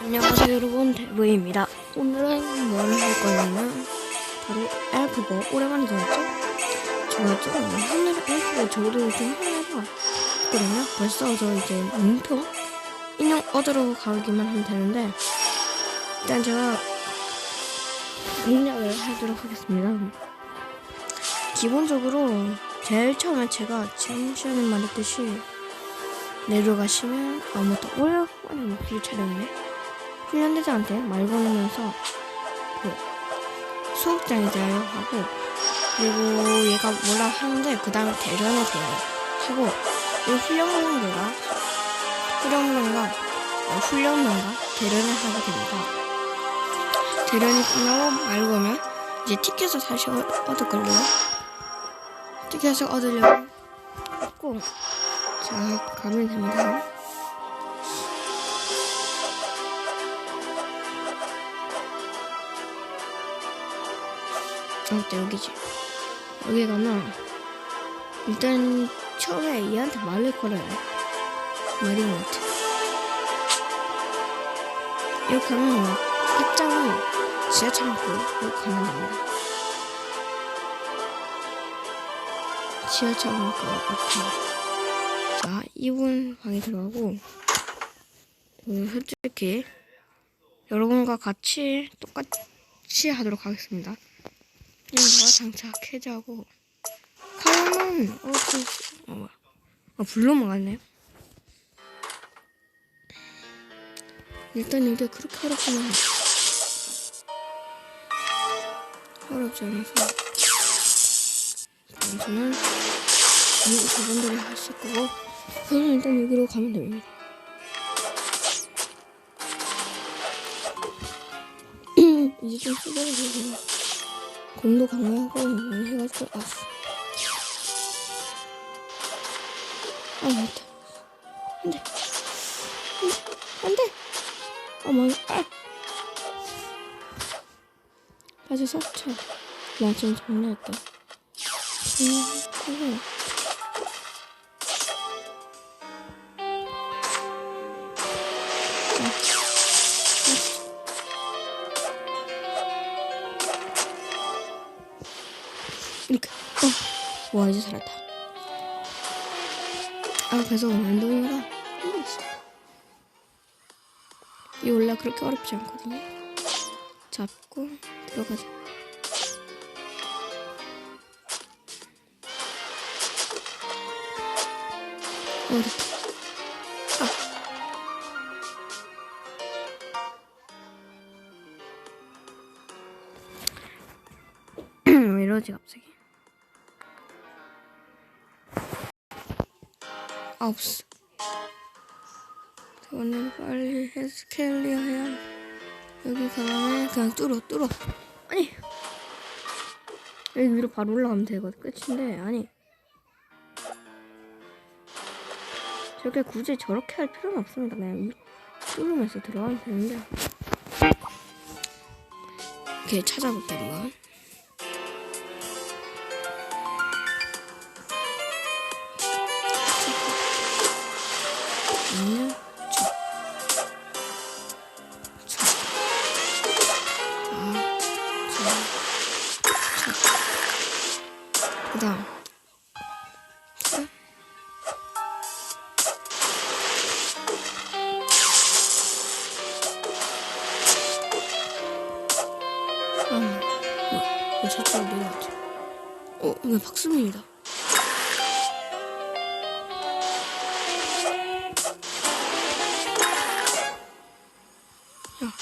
안녕하세요 여러분. 대부입니다. 오늘은 뭘 할 거냐면 바로 엘프버 오랜만에 들었죠? 제가 좀 오늘 엘프버 저도 좀 하려고 했거든요 벌써 저 이제 문표 인형 얻으러 가기만 하면 되는데 일단 제가 공략을 하도록 하겠습니다. 기본적으로 제일 처음에 제가 시간에 말했듯이 내려가시면 아무것도 오랜만에 목소리 촬영이네 훈련대장한테 말 걸으면서 그 대하여 하고 그리고 얘가 뭐라 하는데 그 다음에 대련에 대하여 하고 이 훈련문제가 훈련문과 어, 훈련문과 대련을 하게 됩니다. 대련이 끝나고 말 걸면 이제 티켓을 다시 얻- 얻을 걸요. 티켓을 얻으려고 꼭 자, 가면 됩니다. 맞다, 여기지. 여기 가면, 일단, 처음에 얘한테 말을 걸어요. 마리모트. 여기 가면, 입장은 지하철 고 여기 가면 됩니다. 지하철 고 앞에. 자, 이분 방에 들어가고, 음, 솔직히, 여러분과 같이 똑같이 하도록 하겠습니다. 인과 장착 해제하고 칼은 어, 그, 어. 어, 불로 막았네요. 일단 이게 그렇게 않아. 어렵지 않아서 저는 이 저분들이 하실 거고 저는 일단 여기로 가면 됩니다. 이제 좀 수고를 해주세요. 공도 강화하고 해가지고 아, 아 맞다 안돼. 안돼. 어머 아 빠져서 차나좀 장난했다. 음, 이렇게. 어. 와 이제 살았다. 아 그래서 힘들었어 이 원래 그렇게 어렵지 않거든요. 잡고 들어가자. 어렵다. 아. 왜 이러지 갑자기 아 없어. 저는 빨리 헬스켈리어 해야 여기 가면 그냥 뚫어 뚫어. 아니. 여기 위로 바로 올라가면 되거든 끝인데 아니. 저게 굳이 저렇게 할 필요는 없습니다. 그냥 뚫으면서 들어가면 되는데. 이렇게 찾아볼게 한번 내려왔지? 어. 아.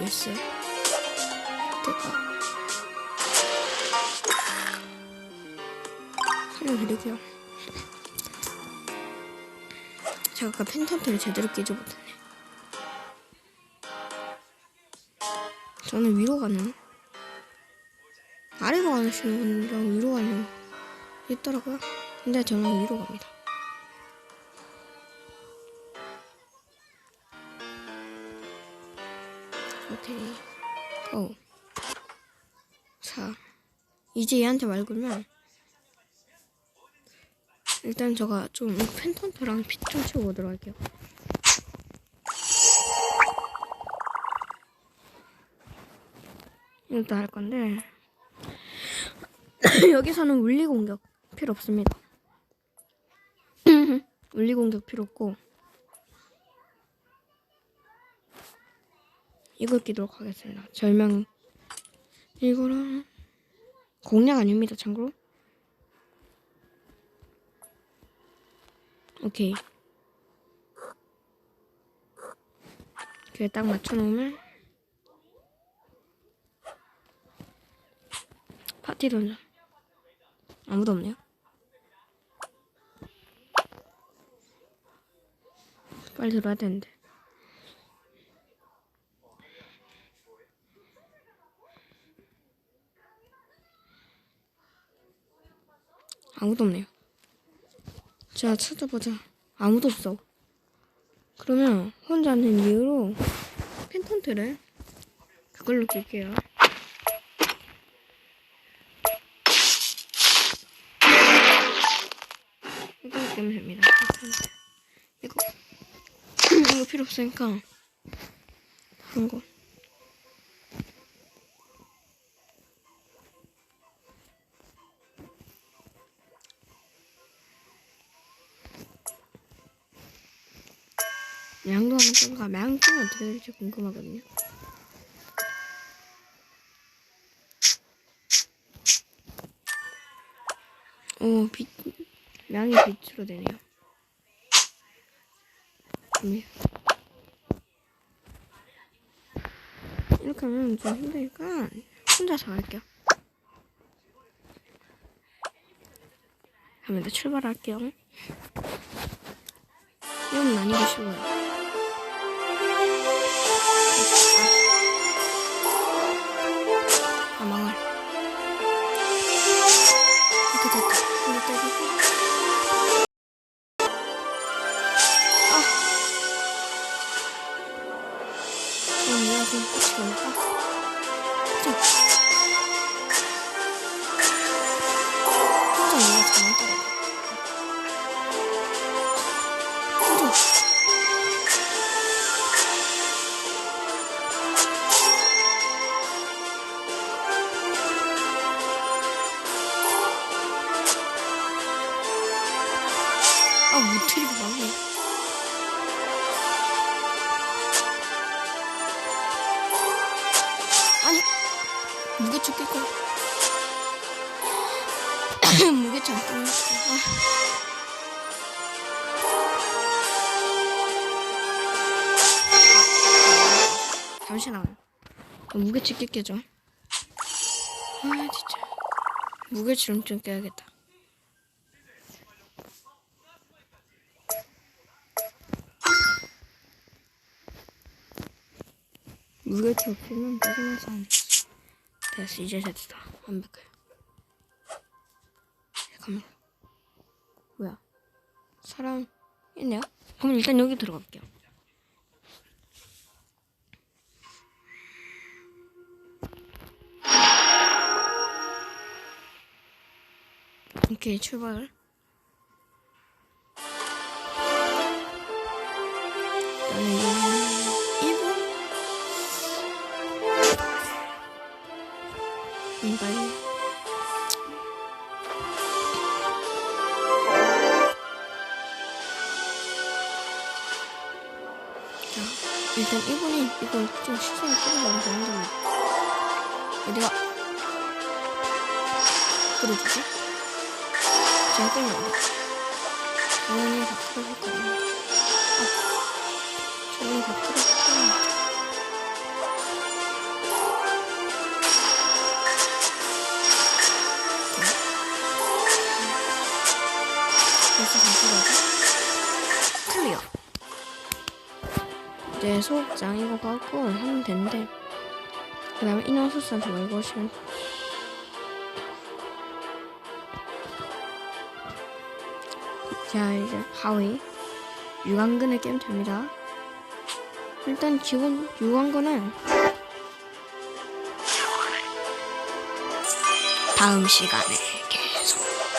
열쇠. 됐다. 살려드릴게요. 제가 아까 펜턴트를 제대로 끼지 못했네. 저는 위로 가는 아래로 가시는 분이랑 위로 가는 게 있더라고요. 근데 저는 위로 갑니다. 오케이. 고. 이제 얘한테 말 걸면 일단 제가 좀 펜턴트랑 피좀 채워보도록 할게요. 이것도 할 건데 여기서는 물리 공격 필요 없습니다. 물리 공격 필요 없고 이걸 끼도록 하겠습니다. 절명 이거랑 공략 아닙니다. 참고로 오케이 그래 딱 맞춰놓으면 파티 던져 아무도 없네요. 빨리 들어야 되는데. 아무도 없네요. 자, 찾아보자. 아무도 없어. 그러면 혼자 있는 이유로 펜턴트를 그걸로 낄게요. 이거 끼면 됩니다. 이거 이거 필요 없으니까 다른 거. 양도 하는 건가? 양끼면 어떻게 될지 궁금하거든요. 오, 빛, 양이 빛으로 되네요. 좋네요. 이렇게 하면 좀 힘드니까 혼자서 할게요. 하면 출발할게요. 이건 난이도 쉬워요. 아, 못해리고 막네. 아니, 무게추 낄 거야. 거. 아. 잠시만. 무게추 낄게죠. 아, 진짜. 무게추를 좀 껴야겠다. 무게추 없으면 짜증나서 안 됐어. 됐어, 이제 됐다. 완벽해. 잠깐만. 뭐야? 사람 있네요? 그럼 일단 여기 들어갈게요. 오케이, 출발. 나는 이분 이발 자 일단 이분이 이걸 좀 시선을 끌어가는 정도 어디가? 끌어주지? 제가 끌면 안돼 정원이 다 끌어줄 거야 아 정원이 다 끌어줄 소극장 이거 갖고 하면 되는데 그 다음에 인원수스한테 말고 오시면. 자 이제 하위. 유광근을 깨면 됩니다. 일단 기본 유광근은 다 다음 시간에